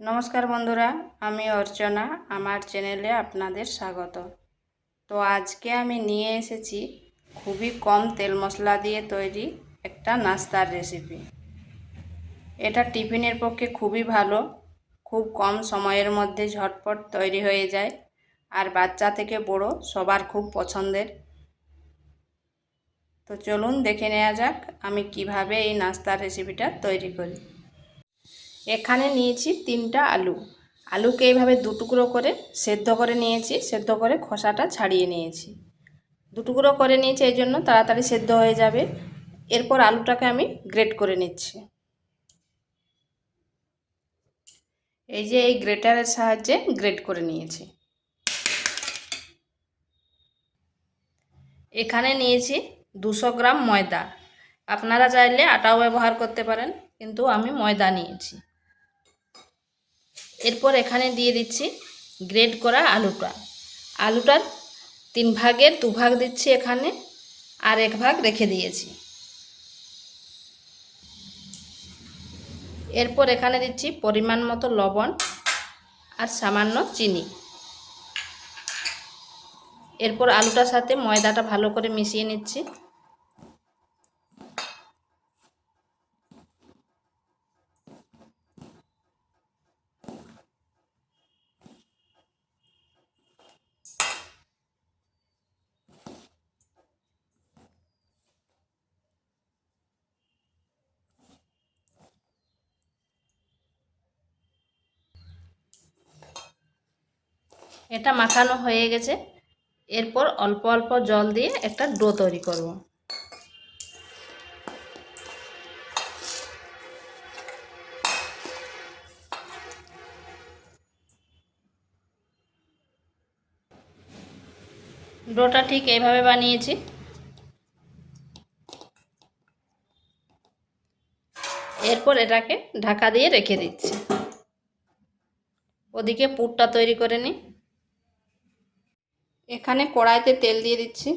নমস্কার বন্ধুরা, আমি অর্চনা, আমার চ্যানেলে আপনাদের স্বাগত। তো আজকে আমি নিয়ে এসেছি খুবই কম তেল মশলা দিয়ে তৈরি একটা নাস্তার রেসিপি এটা টিফিনের পক্ষে খুবই ভালো, খুব কম সময়ের মধ্যে ঝটপট তৈরি হয়ে যায়, আর বাচ্চা থেকে বড় সবার খুব পছন্দের। তো চলুন দেখে নেওয়া যাক আমি কীভাবে এই নাস্তার রেসিপিটা তৈরি করি। এখানে নিয়েছি তিনটা আলু। আলুকে এইভাবে দু টুকরো করে সেদ্ধ করে নিয়েছি, সেদ্ধ করে খোসাটা ছাড়িয়ে নিয়েছি। দু টুকরো করে নিয়েছি, এই জন্য তাড়াতাড়ি সেদ্ধ হয়ে যাবে। এরপর আলুটাকে আমি গ্রেট করে নিচ্ছি। এই যে এই গ্রেটারের সাহায্যে গ্রেট করে নিয়েছি। এখানে নিয়েছি দুশো গ্রাম ময়দা। আপনারা চাইলে আটাও ব্যবহার করতে পারেন, কিন্তু আমি ময়দা নিয়েছি। এরপর এখানে দিয়ে দিচ্ছি গ্রেড করা আলুটা। আলুটার তিন ভাগের দু ভাগ দিচ্ছি এখানে আর এক ভাগ রেখে দিয়েছি। এরপর এখানে দিচ্ছি পরিমাণ মতো লবণ আর সামান্য চিনি। এরপর আলুটার সাথে ময়দাটা ভালো করে মিশিয়ে নিচ্ছি। এটা মাখানো হয়ে গেছে। এরপর অল্প অল্প জল দিয়ে একটা ডো তৈরি করব। ডোটা ঠিক এইভাবে বানিয়েছি। এরপর এটাকে ঢাকা দিয়ে রেখে দিচ্ছি। ওদিকে পুরটা তৈরি করে নিই। এখানে কড়াইতে তেল দিয়ে দিচ্ছি।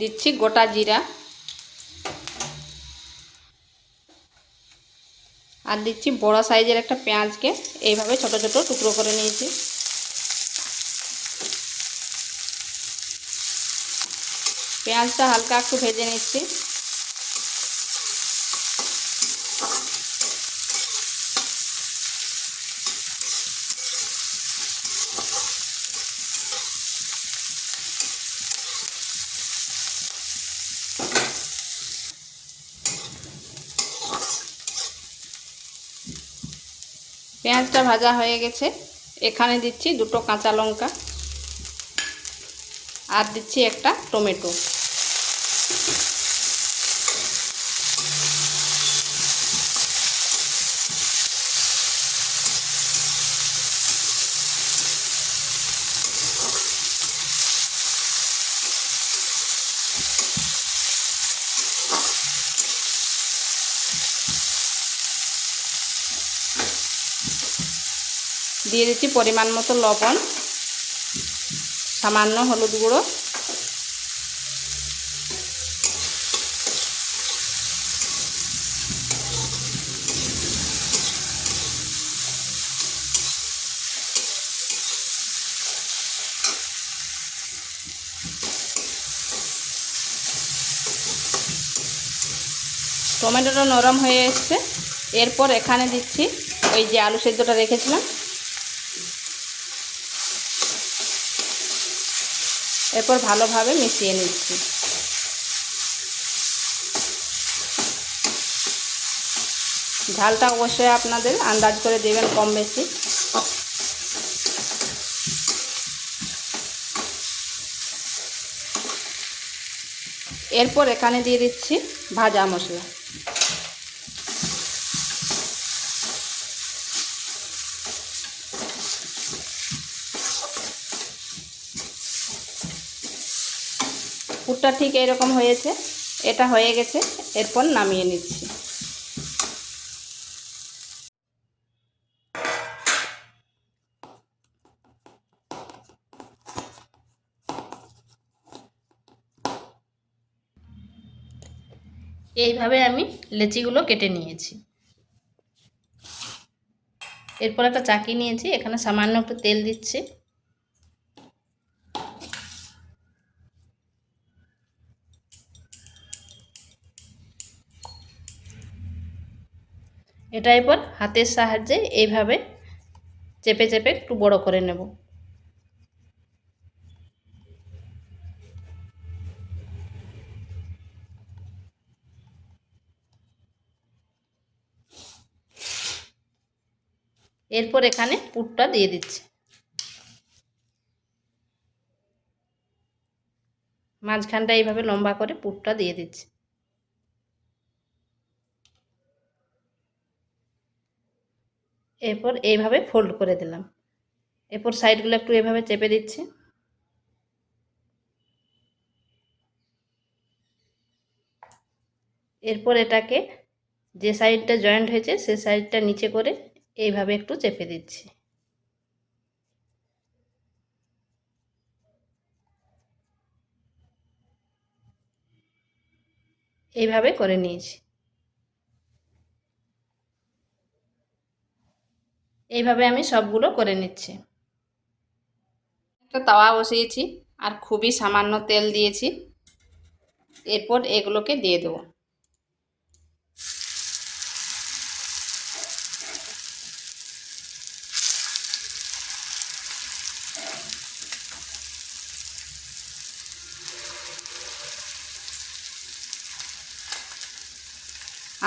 দিচ্ছি গোটা জিরা। আর দিচ্ছি বড় সাইজের একটা পেঁয়াজকে। এইভাবে ছোট ছোট টুকরো করে নিয়েছি। পেঁয়াজটা হালকা একটু ভেজে নিচ্ছি। পেঁয়াজটা ভাজা হয়ে গেছে। এখানে দিচ্ছি দুটো কাঁচা লঙ্কা। আর দিচ্ছি একটা টমেটো। দিয়ে দিচ্ছি পরিমাণ মতো লবণ, সামান্য হলুদ গুঁড়ো। টমেটোটা নরম হয়ে এসছে। এরপর এখানে দিচ্ছি ওই যে আলু সেদ্ধটা রেখেছিলাম। এরপর ভালোভাবে মিশিয়ে নিচ্ছি। ঝালটা অবশ্যই আপনাদের আন্দাজ করে দেবেন কম বেশি। এরপর এখানে দিয়ে দিচ্ছি ভাজা মশলা। পুরটা ঠিক এরকম হয়েছে। এটা হয়ে গেছে। এরপর নামিয়ে নিচ্ছি। এইভাবে আমি লেচিগুলো কেটে নিয়েছি। এরপর একটা চাকি নিয়েছি। এখানে সামান্য একটু তেল দিচ্ছি। এটা এরপর হাতের সাহায্যে এইভাবে চেপে চেপে একটু বড় করে নেব। এরপর এখানে পুরটা দিয়ে দিচ্ছি। মাঝখানটা এইভাবে লম্বা করে পুরটা দিয়ে দিচ্ছি। এরপর এইভাবে ফোল্ড করে দিলাম। এরপর সাইডগুলো একটু এভাবে চেপে দিচ্ছি। এরপর এটাকে যে সাইডটা জয়েন্ট হয়েছে, সে সাইডটা নিচে করে এইভাবে একটু চেপে দিচ্ছি। এইভাবে করে নিয়েছি। এইভাবে আমি সবগুলো করে নিচ্ছি। একটা তাওয়া বসিয়েছি আর খুবই সামান্য তেল দিয়েছি। এরপর এগুলোকে দিয়ে দেবো।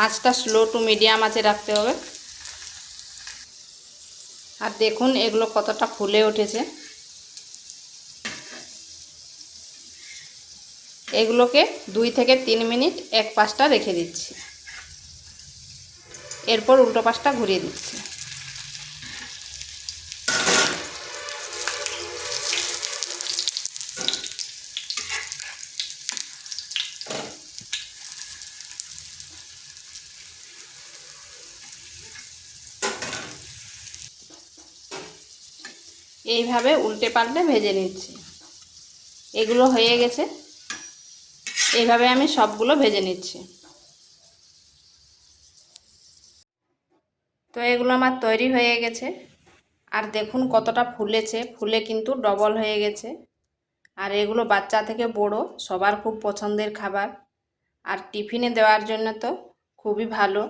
আঁচটা স্লো টু মিডিয়াম আঁচে রাখতে হবে। আর দেখুন এগুলো কতটা ফুলে উঠেছে। এগুলোকে দুই থেকে তিন মিনিট এক পাশটা রেখে দিচ্ছি। এরপর উল্টো পাশটা ঘুরিয়ে দিচ্ছি। এইভাবে উল্টে পাল্টে ভেজে নিচ্ছি। এগুলো হয়ে গেছে। এইভাবে আমি সবগুলো ভেজে নিচ্ছি। তো এগুলো আমার তৈরি হয়ে গেছে। আর দেখুন কতটা ফুলেছে। ফুলে কিন্তু ডবল হয়ে গেছে। আর এগুলো বাচ্চা থেকে বড়, সবার খুব পছন্দের খাবার। আর টিফিনে দেওয়ার জন্য তো খুবই ভালো।